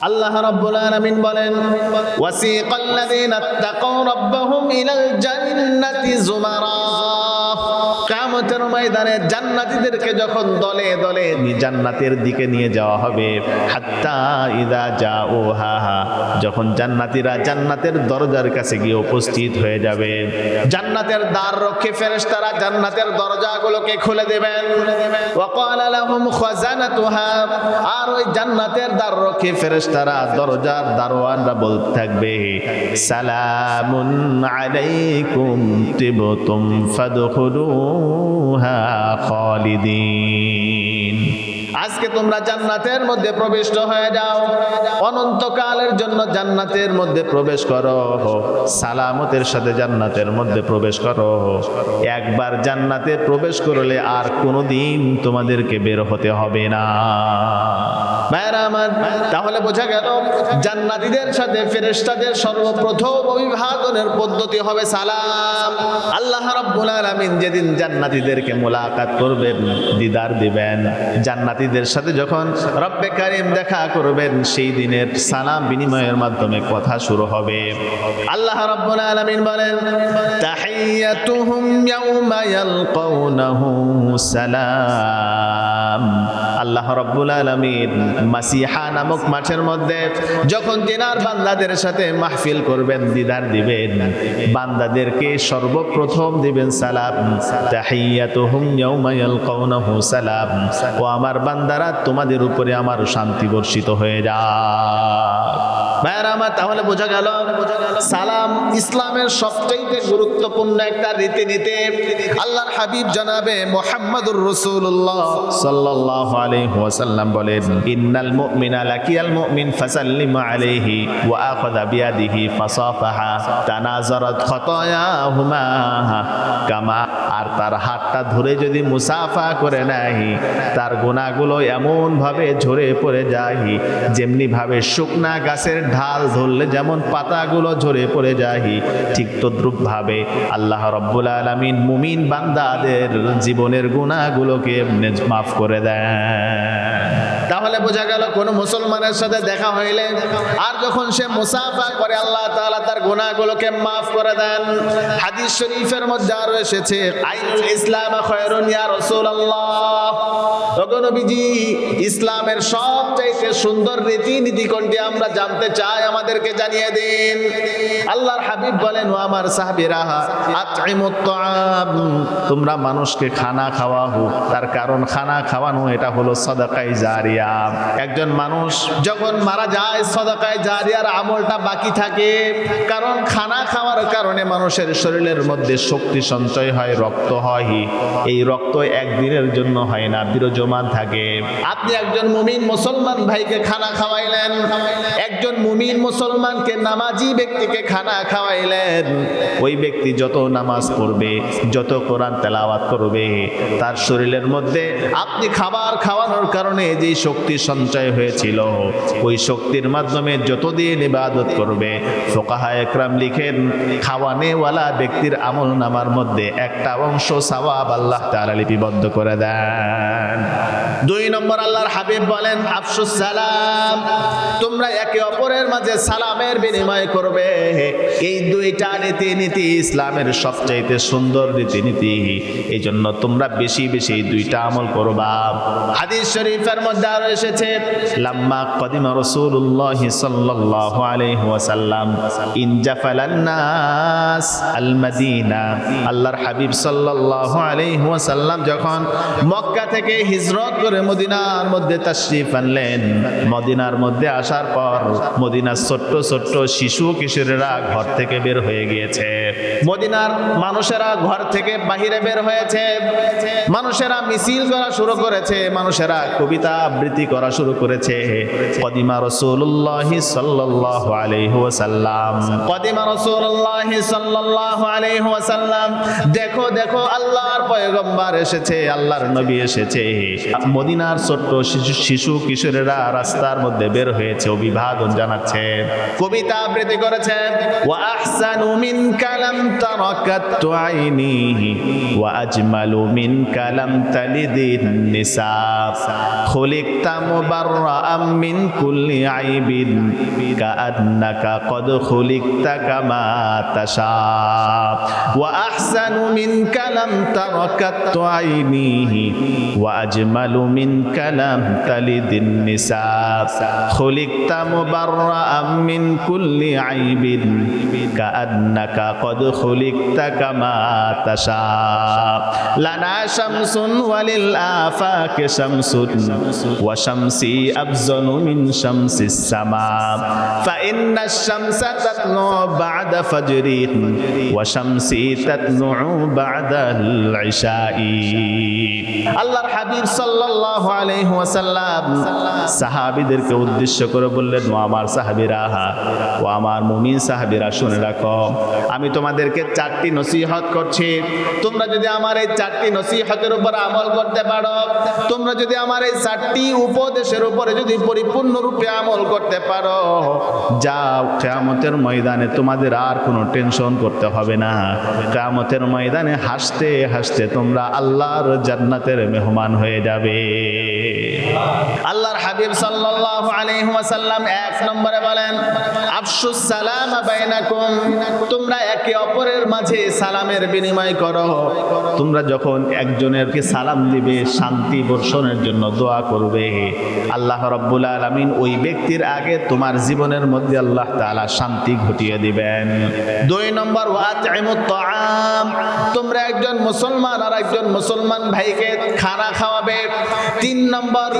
আল্লাহ রাব্বুল আলামিন বলেন ওয়াসিকাল্লাযীনা তাকাউ রাব্বাহুম ইলাল জান্নাতি যুমারা। কিয়ামতের ময়দানে জান্নাতীদেরকে যখন দলে দলে জান্নাতের দিকে নিয়ে যাওয়া হবে। হাত্তা ইদা জাউহা, যখন জান্নাতীরা জান্নাতের দরজার কাছে গিয়ে উপস্থিত হয়ে যাবে, জান্নাতের দ্বার রক্ষী ফেরেশতারা জান্নাতের দরজাগুলোকে খুলে দেবেন। ওয়াকালা লাহুম খাজানাতুহা আর ওই জান্নাতের দ্বার রক্ষী ফেরেশতারা দরজার দারোয়ানরা বলতে থাকবে, সালামুন আলাইকুম তিবতুম ফাদখুলুহা আজকে তোমরা জান্নাতের মধ্যে প্রবিষ্ট হয়ে যাও। অনন্তকালের জন্য জান্নাতের মধ্যে প্রবেশ করো। সালামতের সাথে জান্নাতের মধ্যে প্রবেশ করো। একবার জান্নাতে প্রবেশ করলে আর কোনোদিন তোমাদেরকে বের হতে হবে না। তাহলে বোঝা গেল জান্নাতীদের সাথে ফেরেশতাদের সর্বপ্রথম অভিভাবনের পদ্ধতি হবে সালাম। আল্লাহ রাব্বুল আলামিন যেদিন জান্নাতীদেরকে মোলাকাত করবেন, দিদার দিবেন, জান্নাতীদের সাথে যখন রব্বে কারিম দেখা করবেন, সেই দিনের সালাম বিনিময়ের মাধ্যমে কথা শুরু হবে। আল্লাহ রাব্বুল আলামিন বলেন তাহিয়াতুহুম ইয়াউমা ইয়ালকাউনাহু সালাম। আল্লাহ রব্বুল আলমিন মাসিহা নামক মাঠের মধ্যে যখন তিনার বান্দাদের সাথে মাহফিল করবেন, দিদার দিবেন, বান্দাদেরকে সর্বপ্রথম দিবেন সালাম। তাহিয়াতুহুম ইয়াউমা ইয়ালকাউনাহু সালাম। ও আমার বান্দারা তোমাদের উপরে আমার শান্তি বর্ষিত হয়ে যাক। ভাইয়ারা আমার তাহলে বোঝা গেল, সালাম ইসলামের সবচেয়ে গুরুত্বপূর্ণ একটা রীতিনীতি। আল্লাহর হাবিব জানাবে মোহাম্মদুর রসুল্লাহ সাল্লাল্লাহু আলাইহি ওয়াসাল্লাম বলেন, ইন্নাল মুমিনা লাকিয়াল মুমিন ফাসাল্লিম আলাইহি ওয়া আখাযা বিয়াদিহি ফাসাফাহা তানাজারাত খতায়াহুমা কামা, আর তার হাতটা ধরে যদি মুসাফা করে নাই তার গুণাগুলো এমন ভাবে ঝরে পড়ে যায় যেমনি ভাবে শুকনা গাছের ঢাল ধরলে যেমন পাতাগুলো ঝরে পড়ে যায় ঠিক তদ্রুপ ভাবে আল্লাহ রব্বুল আলমিন মুমিন বান্দাদের জীবনের গুণাগুলোকে মাফ করে দেন। তাহলে বোঝা গেল কোন মুসলমানের সাথে দেখা হইলে আর যখন সে মুসাফা করে, আল্লাহ তাআলা তার গুনাহগুলোকে মাফ করে দেন। হাদিস শরীফের মধ্যে আরও এসেছে, আইনুল ইসলাম খায়রুন ইয়া রাসূলুল্লাহ। নবীজি ইসলামের সবচাইতে সুন্দর রীতিনীতি কোনটি আমরা জানতে চাই আমাদেরকে জানিয়ে দিন। হাবিব বলেন, ও আমার সাহাবীরা তোমরা মানুষকে খানা খাওয়াও তার কারণ খানা খাওয়ানো, এটা হলো সাদাকায়ে জারিয়া। একজন মানুষ যখন মারা যায় সদাকায় জারিয়ার আমলটা বাকি থাকে, কারণ খানা খাওয়ার কারণে মানুষের শরীরের মধ্যে শক্তি সঞ্চয় হয়, রক্ত হয়। এই রক্ত একদিনের জন্য হয় না, বিরজমান থাকে। আপনি একজন মুমিন মুসলমান ভাইকে খানা খাওয়াইলেন, একজন মুমিন মুসলমানকে নামাজি ব্যক্তিকে খানা খাওয়াইলেন। ওই ব্যক্তি যত নামাজ পড়বে, যত কোরআন তেলাওয়াত করবে, তার শরীরের মধ্যে আপনি খাবার খাওয়ানোর কারণে যে শক্তি সঞ্চয় হয়েছিল, ওই শক্তির মাধ্যমে যতদিন ইবাদত করবে, ফোকাহা একরাম লিখেন, খাওয়ানেওয়ালা ব্যক্তির আমল নামার মধ্যে একটা অংশ সওয়াব আল্লাহ তাআলা লিপিবদ্ধ করে দেন। দুই নম্বর আল্লাহর হাবিব বলেন, আফসুস সালাম, তোমরা একে অপরের মাঝে সালামের বিনিময় করবে। এই দুইটা রীতিনীতি ইসলামের সবচাইতে সুন্দর রীতিনীতি এই জন্য তোমরা বেশি বেশি দুইটা আমল করবা। হাদিস শরীফের মধ্যে আরও এসেছে, লাম্মা কদিমা রাসূলুল্লাহ সাল্লাল্লাহু আলাইহি ওয়াসাল্লাম ইনজাফালান নাস আল আল্লাহর হাবিব সাল্লাল্লাহু আলাইহি ওয়াসাল্লাম যখন মক্কা থেকে হিজরত করে মদিনার মধ্যে তাশরিফ আনলেন, মদিনার মধ্যে আসার পর মদিনার ছোট্ট ছোট্ট শিশু কিশোরেরা ঘর থেকে বের হয়ে গিয়েছে। মদিনার মানুষেরা ঘর থেকে বাহিরে বের হয়েছে। মানুষেরা মিছিল করা শুরু করেছে। মানুষেরা কবিতা আবৃত্তি করা শুরু করেছে। কদিমা রসুল্লাহ সাল্লাল্লাহু আলাইহি ওয়াসাল্লাম। কদিমা রসুল্লাহ সাল্লাল্লাহু আলাইহি ওয়াসাল্লাম। দেখো দেখো, আল্লাহর পয়গম্বর এসেছে, আল্লাহর নবী এসেছে। মদিনার ছোট্ট শিশু শিশু কিশোরেরা রাস্তার মধ্যে বের হয়েছে, অভিবাদন জানাচ্ছে। কবিতা আবৃত্তি করেছে। ওয়া মিন কালাম তারাকাত আইনি ওয়া আজমালু মিন কালাম তালিদিন নিসা খুলিকতা মুবাররাআম মিন কুল্লি আইবিন কাআন্নাকা কদ খুলিকতা কামা তাশা ওয়া আহসানু মিন কালাম তারাকাত আইনি ওয়া আজমালু মিন কালাম তালিদিন নিসা খুলিকতা মুবাররাআম মিন কুল্লি আইবিন কাআন্নাকা কদ খুলিকতা কামা তাশা। লানা শামসুন ওয়ালিল আফাকে শামসুন ওয়া শামসি আফজানু মিন শামসিস সামা। ফা ইন্না শামসা তাতনু বা'দা ফাজরি ওয়া আল্লাহর হাবিব সাল্লাল্লাহু আলাইহি ওয়াসাল্লাম সাহাবীদেরকে উদ্দেশ্য করে বললেন, ও আমার সাহাবীরা, ও আমার মুমিন সাহাবীরা, শুনে রাখো। আমি তোমাদের তোমাদেরকে চারটি নসিহত করছি। তোমরা যদি আমার এই চারটি নসিহতের উপর আমল করতে পারো, তোমরা যদি আমার এই চারটি উপদেশের উপরে যদি পরিপূর্ণরূপে আমল করতে পারো, যাও, কেয়ামতের ময়দানে তোমাদের আর কোনো টেনশন করতে হবে না। কেয়ামতের ময়দানে হাসতে হাসতে তোমরা আল্লাহর জান্নাতের মেহমান হয়ে যাবে। আল্লাহর হাবিব সাল্লাল্লাহু আলাইহি ওয়াসাল্লাম এক নম্বরে বলেন, আফসুস সালাম বাইনাকুম, তোমরা একে অপরের মাঝে সালামের বিনিময় করো। তোমরা যখন একজনেরকে সালাম দিবে, শান্তি বর্ষণের জন্য দোয়া করবে। আল্লাহ রব্বুল আলামিন ওই ব্যক্তির আগে তোমার জীবনের মধ্যে আল্লাহ তাআলা শান্তি ঘটিয়ে দিবেন। দুই নম্বর ওয়াতইমুত তাআম তোমরা একজন মুসলমান আর একজন মুসলমান ভাইকে খানা খাওয়াবে। তিন নম্বর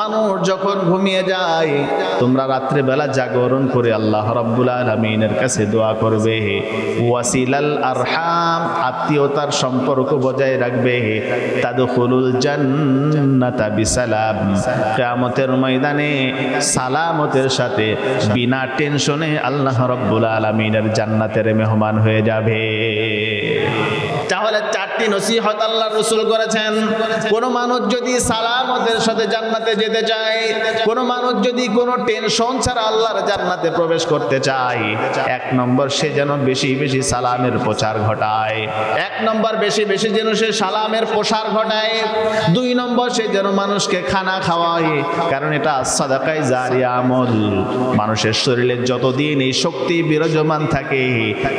মানুষ যখন ঘুমিয়ে যায়, তোমরা রাত্রে বেলা জাগরণ করে আল্লাহ রাব্বুল আলামিনের কাছে দোয়া করবে ওয়াসিলাল আরহাম, আত্মীয়তার সম্পর্ক বজায় রাখবে তাদখুলুল জান্নাতা বিসালাম। ময়দানে সালামতের সাথে বিনা টেনশনে আল্লাহ রাব্বুল আলামিনের জান্নাতের মেহমান হয়ে যাবে। তাহলে চারটি নসিহত আল্লাহ রসুল করেছেন। কোনো মানুষ যদি সালামতের সাথে জান্নাতে যেতে চায়, কোনো মানুষ যদি কোনো টেনশন ছাড়া আল্লাহর জান্নাতে প্রবেশ করতে চায়, এক নম্বর সে যেন বেশি বেশি সালামের প্রচার ঘটায়। এক নম্বর বেশি বেশি যেন সে সালামের প্রসার ঘটায়। দুই নম্বর সে যেন মানুষকে খানা খাওয়ায়, কারণ এটা সাদাকাই জারি আমল। মানুষের শরীরে যতদিন এই শক্তি বিরাজমান থাকে,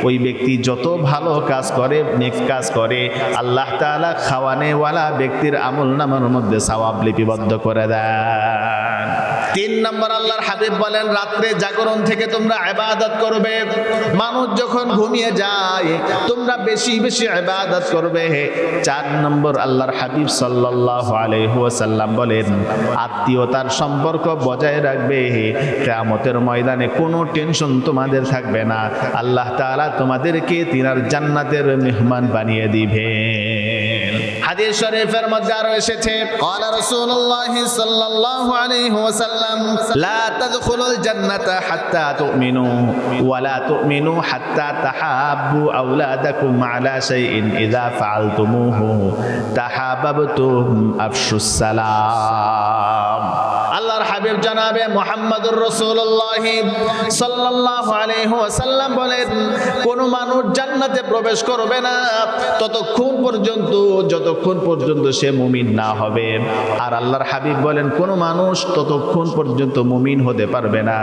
ওই ব্যক্তি যত ভালো কাজ করে, নেক কাজ করে আল্লাহ তাআলা খাওয়ানেওয়ালা ব্যক্তির আমল নামার মধ্যে সওয়াব লিপিবদ্ধ করে দেন। তিন নম্বর আল্লাহর হাবিব বলেন, রাত্রে জাগরণ থেকে তোমরা ইবাদত করবে। মানুষ যখন ঘুমিয়ে যায়, তোমরা বেশি বেশি ইবাদত করবে। চার নম্বর আল্লাহর হাবিব সাল্লাল্লাহু আলাইহি ওয়াসাল্লাম বলেন, আত্মীয়তার সম্পর্ক বজায় রাখবে। কিয়ামতের ময়দানে কোনো টেনশন তোমাদের থাকবে না। আল্লাহ তাআলা তোমাদেরকে তিনার জান্নাতের মেহমান বানিয়ে দিবেন। হাদিস শরীফের মধ্যে আরো এসেছে قال رسول الله صلى الله عليه وسلم لا تدخلوا الجنة حتى تؤمنوا ولا تؤمنوا حتى تحابوا أولادكم على شيء إذا فعلتموه تحاببتم أفشوا السلام আল্লাহর হাবিব জানাবে মোহাম্মদুর রসুল্লাহ সাল্লাল্লাহু আলাইহি ওয়াসাল্লাম বলেন, কোন মানুষ জান্নাতে প্রবেশ করবে না। ততক্ষণ পর্যন্ত, যতক্ষণ পর্যন্ত সে মুমিন না হবে। আর আল্লাহর হাবিব বলেন, কোন মানুষ ততক্ষণ পর্যন্ত মুমিন হতে পারবে না।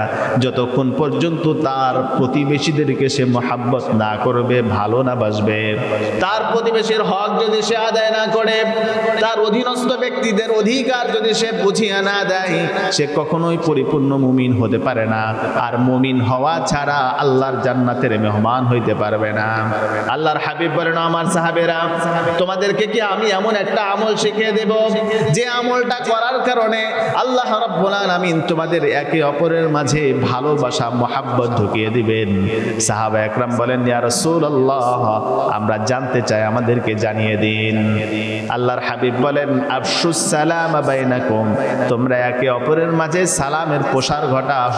যতক্ষণ পর্যন্ত তার প্রতিবেশীদেরকে সে মোহাব্বত না করবে, ভালো না বাসবে। তার প্রতিবেশীর হক যদি সে আদায় না করে, তার অধীনস্থ ব্যক্তিদের অধিকার যদি সে বুঝিয়ে না দেয় কখনোই পরিপূর্ণ মুমিন হতে পারে না। আর মুমিন হওয়া ছাড়া আল্লাহর জান্নাতের মেহমান হইতে পারবে না। আল্লাহর হাবিব বলেন, আমার সাহাবেরা, তোমাদেরকে কি আমি এমন একটা আমল শিখিয়ে দেব? যে আমলটা করার কারণে আল্লাহ রাব্বুল আলামিন তোমাদের একে অপরের মাঝে ভালোবাসা, মহাব্বত ঢুকিয়ে দিবেন। সাহাবা একরাম বলেন, ইয়া রাসূলুল্লাহ, আমরা জানতে চাই, আমাদেরকে জানিয়ে দিন। আল্লাহর হাবিব বলেন, আফসুস সালাম বাইনাকুম, তোমরা একে অপরের মাঝে সালামের প্রসার ঘটাও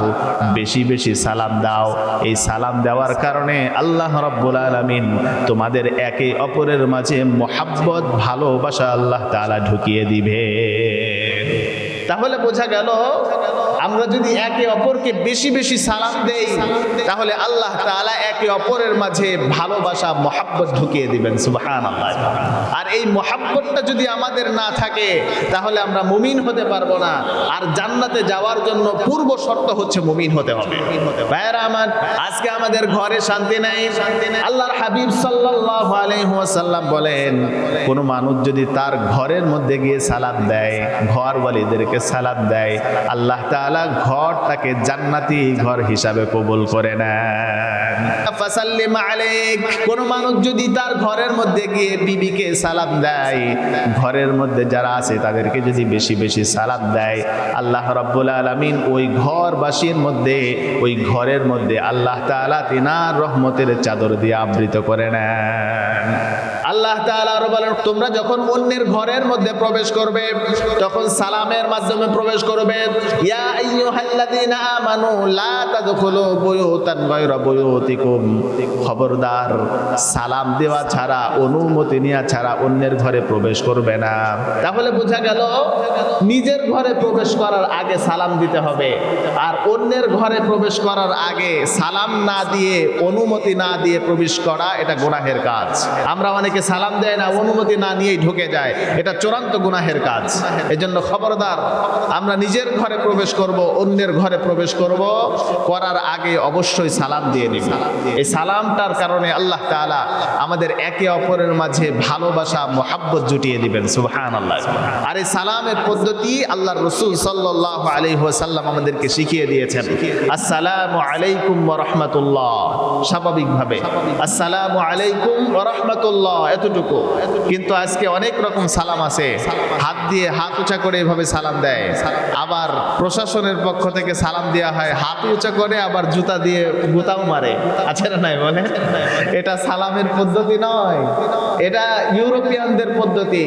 বেশি বেশি সালাম দাও। এই সালাম দেওয়ার কারণে আল্লাহ রব্বুল আলমিন তোমাদের একে অপরের মাঝে মোহাব্বত, ভালোবাসা আল্লাহ তালা ঢুকিয়ে দিবে তাহলে বোঝা গেল আমরা যদি একে অপরকে বেশি বেশি সালাম দেই, তাহলে আল্লাহ তাআলা একে অপরের মাঝে ভালোবাসা, মহাব্বত ঢুকিয়ে দিবেন, সুবহানাল্লাহ। আর এই মহাব্বতটা যদি আমাদের না থাকে, তাহলে আমরা মুমিন হতে পারব না। আর জান্নাতে যাওয়ার জন্য পূর্ব শর্ত হচ্ছে মুমিন হতে হবে। ভাইয়েরা আমার, আজকে আমাদের ঘরে শান্তি নাই। আল্লাহর হাবিব সাল্লাল্লাহু আলাইহি ওয়াসাল্লাম বলেন, কোন মানুষ যদি তার ঘরের মধ্যে গিয়ে সালাদ দেয় ঘর ওয়ালিদেরকে সালাদ দেয়, আল্লাহ তাআলা ঘরটাকে জান্নাতি ঘর হিসাবে কবুল করে নেন। কোন মানুষ যদি তার ঘরের মধ্যে গিয়ে বিবিকে সালাম দেয়, ঘরের মধ্যে যারা আছে তাদেরকে যদি বেশি বেশি সালাম দেয়, আল্লাহ রাব্বুল আলামিন ওই ঘরবাসীর মধ্যে, ওই ঘরের মধ্যে আল্লাহ তাআলা তিনার রহমতের চাদর দিয়ে আবৃত করে নেন। আল্লাহ তাআলা বলেন তোমরা যখন অন্যের ঘরের মধ্যে প্রবেশ করবে, তখন সালামের মাধ্যমে প্রবেশ করবে। খবরদার, সালাম দেওয়া ছাড়া, অনুমতি নেওয়া ছাড়া অন্যের ঘরে প্রবেশ করবে না। তাহলে বোঝা গেল, নিজের ঘরে প্রবেশ করার আগে সালাম দিতে হবে। আর অন্যের ঘরে প্রবেশ করার আগে সালাম না দিয়ে, অনুমতি না দিয়ে প্রবেশ করা, এটা গুনাহের কাজ। আমরা অনেকে সালাম দেয় না, অনুমতি না নিয়েই ঢুকে যায়। এটা চূড়ান্ত গুনাহের কাজ। এজন্য খবরদার, আমরা নিজের ঘরে প্রবেশ করব, অন্যের ঘরে প্রবেশ করব, করার আগে অবশ্যই সালাম দিয়ে নিব। এই সালামটার কারণে আল্লাহ তাআলা আমাদের একে অপরের মাঝে ভালোবাসা, মোহাব্বত জুটিয়ে দিবেন। সুহান আল্লাহ আর এই সালামের পদ্ধতি আল্লাহর রসুল সাল্লাল্লাহু আলাইহি সাল্লাম আমাদেরকে শিখিয়ে দিয়েছেন। আসসালামু আলাইকুম রহমতুল্লাহ। স্বাভাবিকভাবে। আসসালামু আলাইকুম রাহমাতুল্লাহ। এতটুকু। কিন্তু আজকে অনেক রকম সালাম আছে। হাত দিয়ে হাত উঁচা করে এভাবে সালাম দেয়। আবার প্রশাসনের পক্ষ থেকে সালাম দেওয়া হয় হাত উঁচা করে, আবার জুতা দিয়ে গুতাও মারে। আছে না নাই বলে এটা সালামের পদ্ধতি নয়। এটা ইউরোপিয়ানদের পদ্ধতি।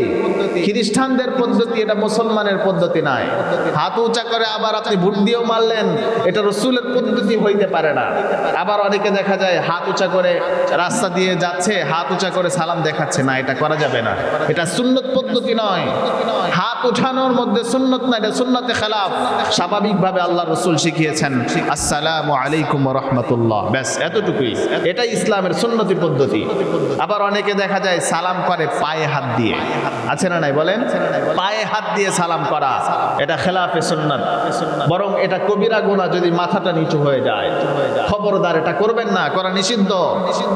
খ্রিস্টানদের পদ্ধতি, এটা মুসলমানের পদ্ধতি নয় হাত উঁচা করে আবার আপনি ভোট দিয়েও মারলেন, এটা রসুলের পদ্ধতি হইতে পারে না। আবার অনেকে দেখা যায় হাত উঁচা করে রাস্তা দিয়ে যাচ্ছে, হাত উঁচা করে সালাম দেখাচ্ছে, না, এটা করা যাবে না। এটা সুন্নত পদ্ধতি নয়। হাত উঠানোর মধ্যে সুন্নত না, এটা সুন্নতে খেলাফ। স্বাভাবিকভাবে আল্লাহ রসুল শিখিয়েছেন, আসসালামু আলাইকুম রহমতুল্লাহ। ব্যাস, এতটুকুই। এটাই ইসলামের সুন্নতি পদ্ধতি। আবার অনেকে দেখা যায় সালাম করে পায়ে হাত দিয়ে। আছে না নাই বলেন? পায়ে হাত দিয়ে সালাম করা, এটা খেলাফে সুন্নত। বরং এটা কবিরা গুণা যদি মাথাটা নিচু হয়ে যায়। খবরদার এটা করবেন না, করা নিষিদ্ধ।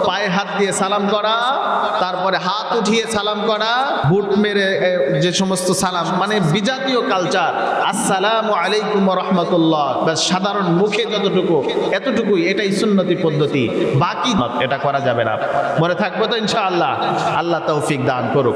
পায়ে হাত দিয়ে সালাম করা তারপরে হাত উঠিয়ে সালাম করা, বুট মেরে যে সমস্ত সালাম মানে বিজাতীয় কালচার আসসালাম আলাইকুম রহমতুল্লাহ। সাধারণ মুখে যতটুকু, এতটুকুই, এটাই সুন্নতি পদ্ধতি। বাকি, এটা করা যাবে না। মনে থাকব তো ইনশাআল্লাহ? আল্লাহ তৌফিক দান করুক।